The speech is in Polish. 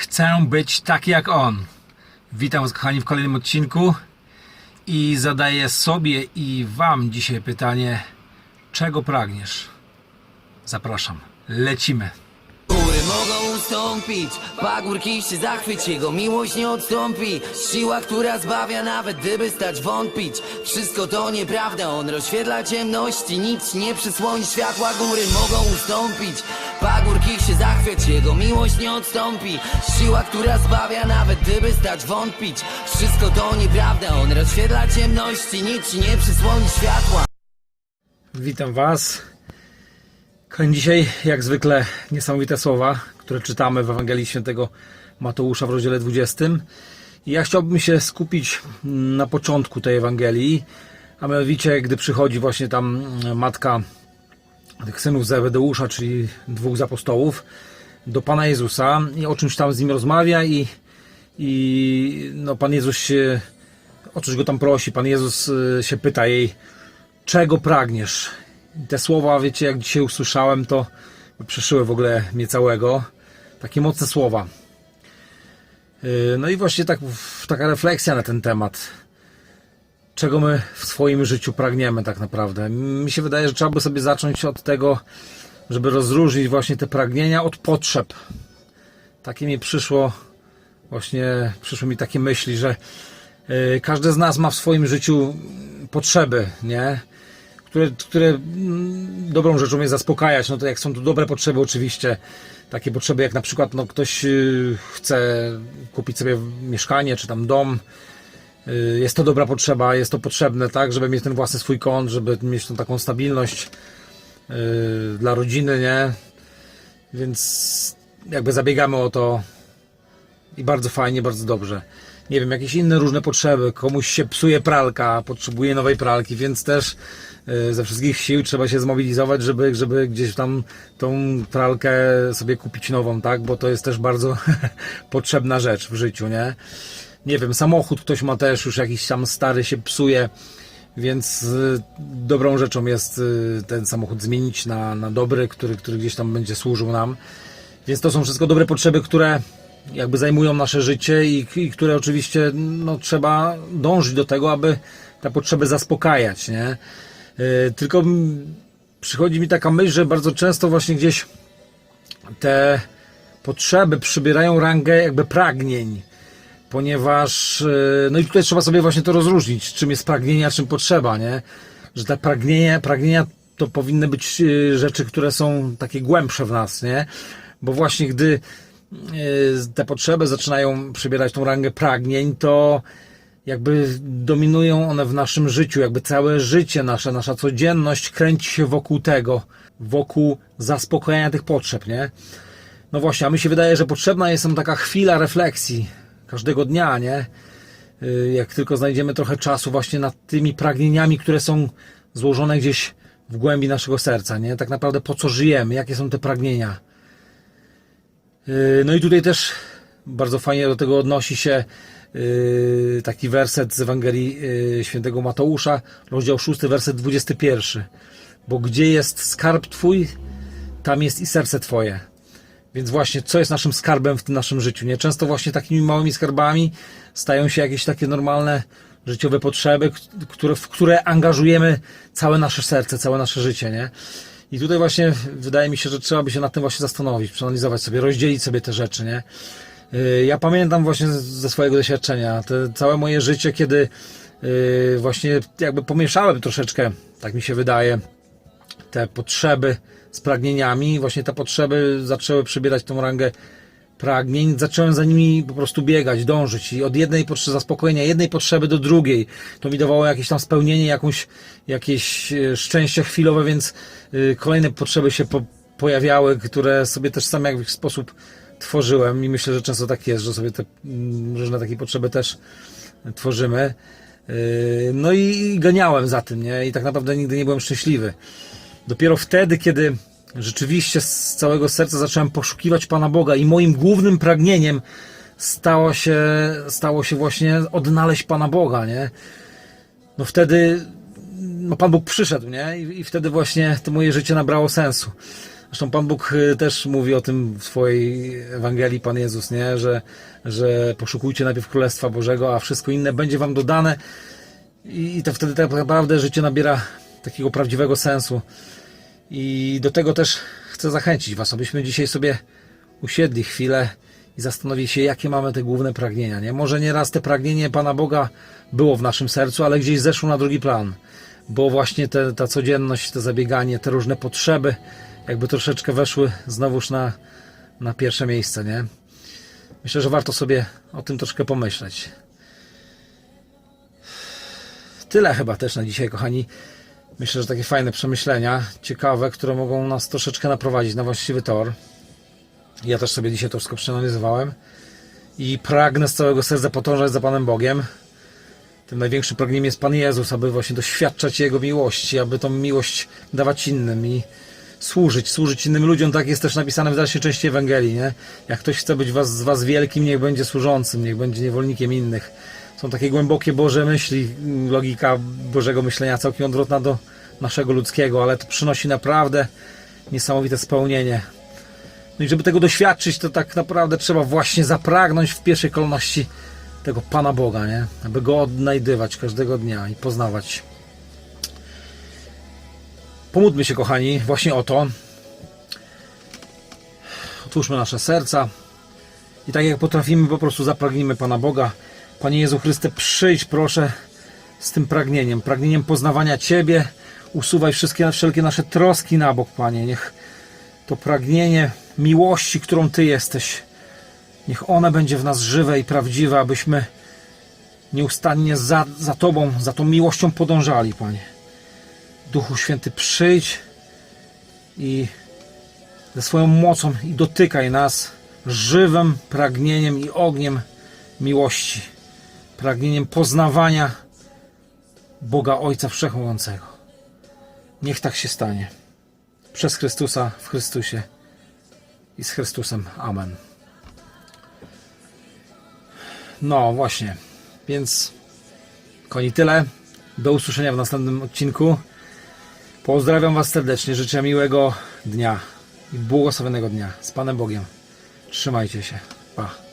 Chcę być taki jak on. Witam Was, kochani, w kolejnym odcinku i zadaję sobie i Wam dzisiaj pytanie: czego pragniesz? Zapraszam, lecimy. Mogą ustąpić, pagórki się zachwyć, jego miłość nie odstąpi. Siła, która zbawia, nawet gdyby stać wątpić. Wszystko to nieprawda, on rozświetla ciemności, nic nie przysłoni światła. Góry mogą ustąpić, pagórki się zachwyć, jego miłość nie odstąpi. Siła, która zbawia, nawet gdyby stać wątpić. Wszystko to nieprawda, on rozświetla ciemności, nic nie przysłoni światła. Witam Was. Kochani, dzisiaj, jak zwykle, niesamowite słowa, które czytamy w Ewangelii Świętego Mateusza w rozdziale 20. I ja chciałbym się skupić na początku tej Ewangelii, a mianowicie, gdy przychodzi właśnie tam matka tych synów Zebedeusza, czyli dwóch z apostołów, do Pana Jezusa i o czymś tam z nim rozmawia i, i no, Pan Jezus się, o coś go tam prosi. Pan Jezus y, się pyta jej, czego pragniesz? Te słowa, wiecie, jak dzisiaj usłyszałem, to przeszyły w ogóle mnie całego. Takie mocne słowa. Yy, No i właśnie tak, taka refleksja na ten temat. Czego my w swoim życiu pragniemy tak naprawdę? Mi się wydaje, że trzeba by sobie zacząć od tego, żeby rozróżnić właśnie te pragnienia od potrzeb. Takie mi przyszło, właśnie przyszły mi takie myśli, że yy, każdy z nas ma w swoim życiu potrzeby, nie? Które, które mm, dobrą rzeczą jest zaspokajać. No to jak są tu dobre potrzeby, oczywiście, takie potrzeby jak na przykład no, ktoś y, chce kupić sobie mieszkanie czy tam dom. y, Jest to dobra potrzeba, jest to potrzebne, tak, żeby mieć ten własny swój kąt, żeby mieć tą taką stabilność y, dla rodziny, nie? Więc jakby zabiegamy o to i bardzo fajnie, bardzo dobrze. Nie wiem, jakieś inne różne potrzeby. Komuś się psuje pralka, potrzebuje nowej pralki, więc też e, ze wszystkich sił trzeba się zmobilizować, żeby, żeby gdzieś tam tą pralkę sobie kupić nową, tak? Bo to jest też bardzo potrzebna rzecz w życiu, nie? Nie wiem, samochód ktoś ma też już jakiś tam stary się psuje, więc y, dobrą rzeczą jest y, ten samochód zmienić na, na dobry, który, który gdzieś tam będzie służył nam. Więc to są wszystko dobre potrzeby, które jakby zajmują nasze życie i, i które oczywiście no, trzeba dążyć do tego, aby te potrzeby zaspokajać, nie? Yy, tylko przychodzi mi taka myśl, że bardzo często właśnie gdzieś te potrzeby przybierają rangę jakby pragnień, ponieważ yy, no i tutaj trzeba sobie właśnie to rozróżnić, czym jest pragnienie, a czym potrzeba, nie? Że te pragnienia, pragnienia to powinny być yy, rzeczy, które są takie głębsze w nas, nie? Bo właśnie gdy te potrzeby zaczynają przybierać tą rangę pragnień, to jakby dominują one w naszym życiu, jakby całe życie nasze, nasza codzienność kręci się wokół tego, wokół zaspokojenia tych potrzeb, nie? No właśnie, a mi się wydaje, że potrzebna jest nam taka chwila refleksji każdego dnia, nie? Yy, Jak tylko znajdziemy trochę czasu właśnie nad tymi pragnieniami, które są złożone gdzieś w głębi naszego serca, nie? Tak naprawdę po co żyjemy, jakie są te pragnienia. Yy, No i tutaj też bardzo fajnie do tego odnosi się yy, taki werset z Ewangelii yy, świętego Mateusza, rozdział 6, werset 21. Bo gdzie jest skarb Twój, tam jest i serce Twoje. Więc właśnie, co jest naszym skarbem w tym naszym życiu? Nie? Często właśnie takimi małymi skarbami stają się jakieś takie normalne życiowe potrzeby, w które angażujemy całe nasze serce, całe nasze życie, nie? I tutaj właśnie wydaje mi się, że trzeba by się nad tym właśnie zastanowić, przeanalizować sobie, rozdzielić sobie te rzeczy, nie? Yy, Ja pamiętam właśnie ze swojego doświadczenia, te całe moje życie, kiedy yy, właśnie jakby pomieszałem troszeczkę, tak mi się wydaje, te potrzeby z pragnieniami, właśnie te potrzeby zaczęły przybierać tą rangę pragnień, zacząłem za nimi po prostu biegać, dążyć i od jednej potrzeby zaspokojenia, jednej potrzeby do drugiej. To mi dawało jakieś tam spełnienie, jakąś, jakieś e, szczęście chwilowe, więc y, kolejne potrzeby się po, pojawiały, które sobie też sam w jakiś sposób tworzyłem i myślę, że często tak jest, że sobie te mm, różne takie potrzeby też tworzymy. Y, No i ganiałem za tym, nie? I tak naprawdę nigdy nie byłem szczęśliwy. Dopiero wtedy, kiedy rzeczywiście z całego serca zacząłem poszukiwać Pana Boga i moim głównym pragnieniem stało się, stało się właśnie odnaleźć Pana Boga, nie? No wtedy no Pan Bóg przyszedł, nie? I, I wtedy właśnie to moje życie nabrało sensu. Zresztą Pan Bóg y, też mówi o tym w swojej Ewangelii, Pan Jezus, nie? Że, że poszukujcie najpierw Królestwa Bożego, a wszystko inne będzie Wam dodane i i to wtedy tak naprawdę życie nabiera takiego prawdziwego sensu. I do tego też chcę zachęcić Was, abyśmy dzisiaj sobie usiedli chwilę i zastanowili się, jakie mamy te główne pragnienia. Nie? Może nieraz te pragnienie Pana Boga było w naszym sercu, ale gdzieś zeszło na drugi plan, bo właśnie te, ta codzienność, to zabieganie, te różne potrzeby, jakby troszeczkę weszły znowuż na, na pierwsze miejsce. Nie? Myślę, że warto sobie o tym troszkę pomyśleć. Tyle chyba też na dzisiaj, kochani. Myślę, że takie fajne przemyślenia, ciekawe, które mogą nas troszeczkę naprowadzić na właściwy tor. Ja też sobie dzisiaj to wszystko przeanalizowałem i pragnę z całego serca podążać za Panem Bogiem. Tym największym pragnieniem jest Pan Jezus, aby właśnie doświadczać Jego miłości, aby tą miłość dawać innym i służyć, służyć innym ludziom. Tak jest też napisane w dalszej części Ewangelii, nie? Jak ktoś chce być was, z Was wielkim, niech będzie służącym, niech będzie niewolnikiem innych. Są takie głębokie Boże myśli, logika Bożego myślenia całkiem odwrotna do naszego ludzkiego, ale to przynosi naprawdę niesamowite spełnienie. No i żeby tego doświadczyć, to tak naprawdę trzeba właśnie zapragnąć w pierwszej kolejności tego Pana Boga, nie? Aby Go odnajdywać każdego dnia i poznawać. Pomódlmy się, kochani, właśnie o to. Otwórzmy nasze serca i tak jak potrafimy, po prostu zapragnijmy Pana Boga. Panie Jezu Chryste, przyjdź proszę z tym pragnieniem, pragnieniem poznawania Ciebie. Usuwaj wszystkie, wszelkie nasze troski na bok, Panie. Niech to pragnienie miłości, którą Ty jesteś, niech ona będzie w nas żywe i prawdziwe, abyśmy nieustannie za, za Tobą, za tą miłością podążali, Panie. Duchu Święty, przyjdź i ze swoją mocą i dotykaj nas żywym pragnieniem i ogniem miłości, pragnieniem poznawania Boga Ojca Wszechmogącego. Niech tak się stanie. Przez Chrystusa, w Chrystusie i z Chrystusem. Amen. No właśnie, więc koni tyle. Do usłyszenia w następnym odcinku. Pozdrawiam Was serdecznie, życzę miłego dnia i błogosławionego dnia z Panem Bogiem. Trzymajcie się. Pa.